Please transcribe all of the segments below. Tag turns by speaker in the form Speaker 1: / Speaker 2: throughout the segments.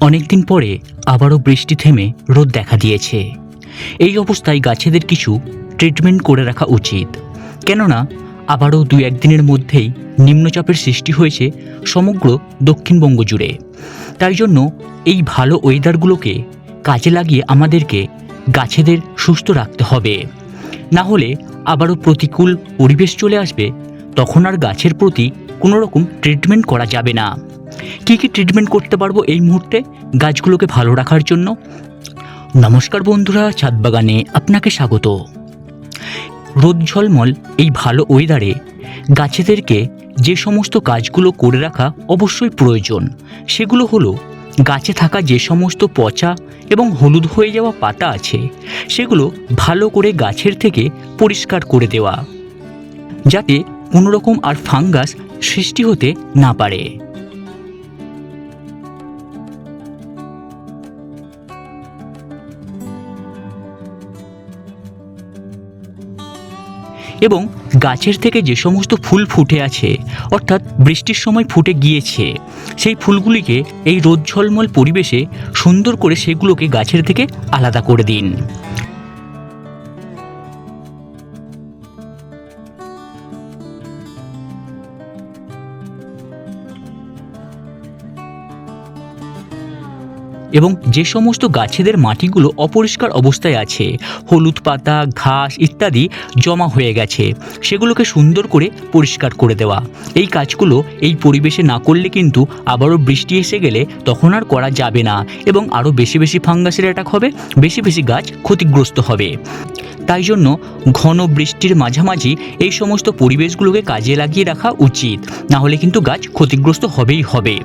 Speaker 1: অনেকদিন পরে আবারও বৃষ্টি থেমে রোদ দেখা দিয়েছে। এই অবস্থায় গাছেদের কিছু ট্রিটমেন্ট করে রাখা উচিত। কেননা, আবারও দু একদিনের মধ্যেই নিম্নচাপের সৃষ্টি হয়েছে সমগ্র দক্ষিণবঙ্গ জুড়ে। তাই জন্য এই ভালো ওয়েদারগুলোকে কাজে লাগিয়ে আমাদেরকে গাছেদের সুস্থ রাখতে হবে। না হলে আবারও প্রতিকূল পরিবেশ চলে আসবে, তখন আর গাছের প্রতি কোনো রকম ট্রিটমেন্ট করা যাবে না। কী কী ট্রিটমেন্ট করতে পারব এই মুহূর্তে গাছগুলোকে ভালো রাখার জন্য? নমস্কার বন্ধুরা ছাদ বাগানে আপনাকে স্বাগত। রোদ ঝলমল এই ভালো ওয়েদারে গাছেদেরকে যে সমস্ত কাজগুলো করে রাখা অবশ্যই প্রয়োজন। সেগুলো হলো গাছে থাকা যে সমস্ত পচা এবং হলুদ হয়ে যাওয়া পাতা আছে, সেগুলো ভালো করে গাছের থেকে পরিষ্কার করে দেওয়া, যাতে কোনো রকম আর ফাঙ্গাস সৃষ্টি হতে না পারে। এবং গাছের থেকে যে সমস্ত ফুল ফুটে আছে, অর্থাৎ বৃষ্টির সময় ফুটে গিয়েছে, সেই ফুলগুলিকে এই রোদ ঝলমল পরিবেশে সুন্দর করে সেগুলোকে গাছের থেকে আলাদা করে দিন। এবং যে সমস্ত গাছেদের মাটিগুলো অপরিষ্কার অবস্থায় আছে, হলুদ পাতা, ঘাস ইত্যাদি জমা হয়ে গেছে, সেগুলোকে সুন্দর করে পরিষ্কার করে দেওয়া। এই কাজগুলো এই পরিবেশে না করলে কিন্তু আবারও বৃষ্টি এসে গেলে তখন আর করা যাবে না এবং আরও বেশি বেশি ফাঙ্গাসের অ্যাটাক হবে, বেশি বেশি গাছ ক্ষতিগ্রস্ত হবে। তাই জন্য ঘন বৃষ্টির মাঝামাঝি এই সমস্ত পরিবেশগুলোকে কাজে লাগিয়ে রাখা উচিত, না হলে কিন্তু গাছ ক্ষতিগ্রস্ত হবেই হবে।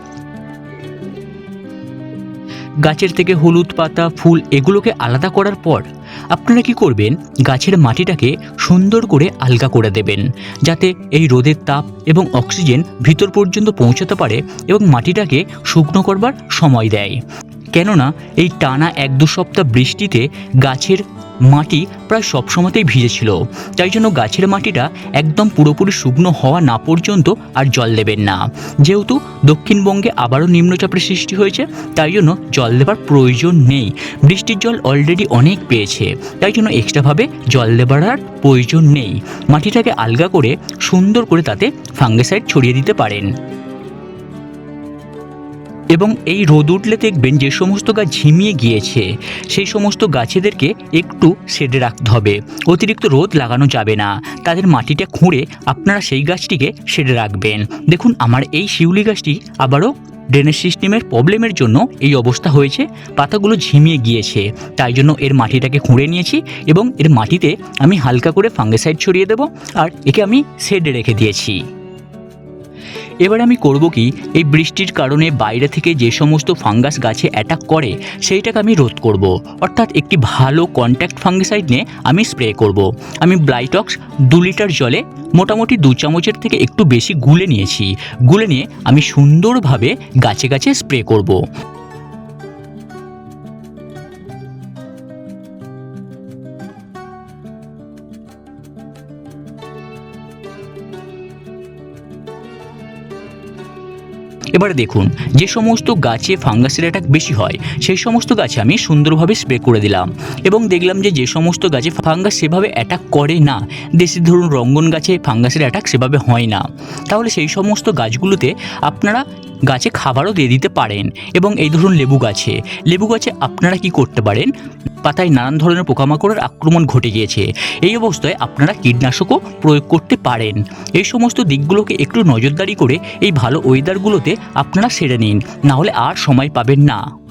Speaker 1: গাছের থেকে হলুদ পাতা, ফুল এগুলোকে আলাদা করার পর আপনারা কি করবেন? গাছের মাটিটাকে সুন্দর করে আলগা করে দেবেন, যাতে এই রোদের তাপ এবং অক্সিজেন ভিতর পর্যন্ত পৌঁছাতে পারে এবং মাটিটাকে শুকনো করবার সময় দেয়। কেননা এই টানা এক দু সপ্তাহ বৃষ্টিতে গাছের মাটি প্রায় সবসময়তেই ভিজেছিল তাই জন্য গাছের মাটিটা একদম পুরোপুরি শুকনো হওয়া না পর্যন্ত আর জল দেবেন না। যেহেতু দক্ষিণবঙ্গে আবারও নিম্নচাপের সৃষ্টি হয়েছে, তাই জন্য জল দেবার প্রয়োজন নেই। বৃষ্টির জল অলরেডি অনেক পেয়েছে, তাই জন্য এক্সট্রাভাবে জল দেবার আর প্রয়োজন নেই। মাটিটাকে আলগা করে সুন্দর করে তাতে ফাঙ্গিসাইড ছড়িয়ে দিতে পারেন। এবং এই রোদ উঠলে দেখবেন যে সমস্ত গাছ ঝিমিয়ে গিয়েছে, সেই সমস্ত গাছেদেরকে একটু শেডে রাখতে হবে। অতিরিক্ত রোদ লাগানো যাবে না। তাদের মাটিটা খুঁড়ে আপনারা সেই গাছটিকে শেডে রাখবেন। দেখুন, আমার এই শিউলি গাছটি আবারও ড্রেনেজ সিস্টেমের প্রবলেমের জন্য এই অবস্থা হয়েছে। পাতাগুলো ঝিমিয়ে গিয়েছে। তাই জন্য এর মাটিটাকে খুঁড়ে নিয়েছি এবং এর মাটিতে আমি হালকা করে ফাঙ্গিসাইড ছড়িয়ে দেবো। আর একে আমি শেডে রেখে দিয়েছি। এবার আমি করব কি, এই বৃষ্টির কারণে বাইরে থেকে যে সমস্ত ফাঙ্গাস গাছে অ্যাটাক করে, সেইটাকে আমি রোধ করব। অর্থাৎ একটি ভালো কন্ট্যাক্ট ফাঙ্গিসাইড নিয়ে আমি স্প্রে করব। আমি ব্লাইটক্স দু লিটার জলে মোটামুটি দু চামচের থেকে একটু বেশি গুলে নিয়েছি গুলে নিয়ে আমি সুন্দরভাবে গাছে গাছে স্প্রে করব। এবারে দেখুন, যে সমস্ত গাছে ফাঙ্গাসের অ্যাটাক বেশি হয়, সেই সমস্ত গাছে আমি সুন্দরভাবে স্প্রে করে দিলাম। এবং দেখলাম যে যে সমস্ত গাছে ফাঙ্গাস সেভাবে অ্যাটাক করে না, দেশি ধরুন রঙ্গন গাছে ফাঙ্গাসের অ্যাটাক সেভাবে হয় না। তাহলে সেই সমস্ত গাছগুলোতে আপনারা গাছে খাবারও দিয়ে দিতে পারেন। এবং এই ধরুন লেবু গাছে। লেবু গাছে আপনারা কি করতে পারেন? পাতায় নানান ধরনের পোকামাকড়ের আক্রমণ ঘটে গিয়েছে। এই অবস্থায় আপনারা কীটনাশকও প্রয়োগ করতে পারেন। এই সমস্ত দিকগুলোকে একটু নজরদারি করে এই ভালো ওয়েদারগুলোতে আপনারা সেরে নিন। নাহলে আর সময় পাবেন না।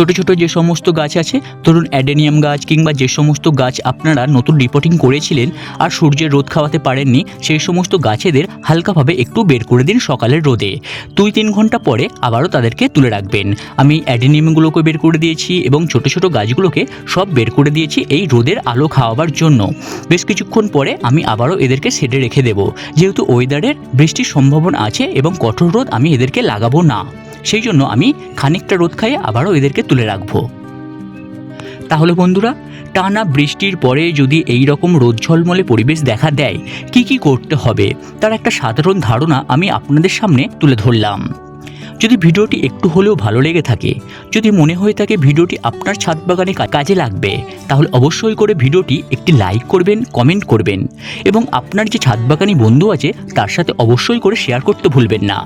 Speaker 1: ছোট ছোট যে সমস্ত গাছ আছে, ধরুন অ্যাডেনিয়াম গাছ কিংবা যে সমস্ত গাছ আপনারা নতুন রিপোর্টিং করেছিলেন আর সূর্যের রোদ খাওয়াতে পারেননি, সেই সমস্ত গাছেদের হালকাভাবে একটু বের করে দিন সকালের রোদে। দুই তিন ঘণ্টা পরে আবারও তাদেরকে তুলে রাখবেন। আমি অ্যাডেনিয়ামগুলোকে বের করে দিয়েছি এবং ছোট ছোট গাছগুলোকে সব বের করে দিয়েছি এই রোদের আলো খাওয়াবার জন্য। বেশ কিছুক্ষণ পরে আমি আবারও এদেরকে সেটে রেখে দেব। যেহেতু ওয়েদারের বৃষ্টির সম্ভাবনা আছে এবং কঠোর রোদ আমি এদেরকে লাগাবো না। সেই জন্য আমি খানিকটা রোদ খাইয়ে আবারও এদেরকে তুলে রাখব। তাহলে বন্ধুরা, টানা বৃষ্টির পরে যদি এই রকম রোদ ঝলমলে পরিবেশ দেখা দেয়, কি কি করতে হবে, তার একটা সাধারণ ধারণা আমি আপনাদের সামনে তুলে ধরলাম। যদি ভিডিওটি একটু হলেও ভালো লেগে থাকে, যদি মনে হয়ে থাকে ভিডিওটি আপনার ছাদ বাগানে কাজে লাগবে, তাহলে অবশ্যই করে ভিডিওটি একটি লাইক করবেন, কমেন্ট করবেন এবং আপনার যে ছাদ বাগানি বন্ধু আছে, তার সাথে অবশ্যই করে শেয়ার করতে ভুলবেন না।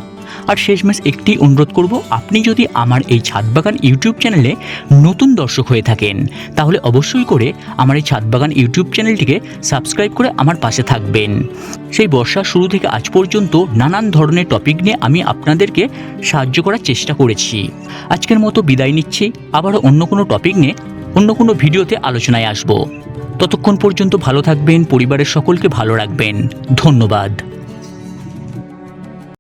Speaker 1: আর শেষমেশ একটি অনুরোধ করব, আপনি যদি আমার এই ছাদ বাগান ইউটিউব চ্যানেলে নতুন দর্শক হয়ে থাকেন, তাহলে অবশ্যই করে আমার এই ছাদ বাগান ইউটিউব চ্যানেলটিকে সাবস্ক্রাইব করে আমার পাশে থাকবেন। সেই বর্ষার শুরু থেকে আজ পর্যন্ত নানান ধরনের টপিক নিয়ে আমি আপনাদেরকে সাহায্য করার চেষ্টা করেছি। আজকের মতো বিদায় নিচ্ছি। আবারও অন্য কোনো টপিক নিয়ে অন্য কোনো ভিডিওতে আলোচনায় আসব। ততক্ষণ পর্যন্ত ভালো থাকবেন, পরিবারের সকলকে ভালো রাখবেন। ধন্যবাদ।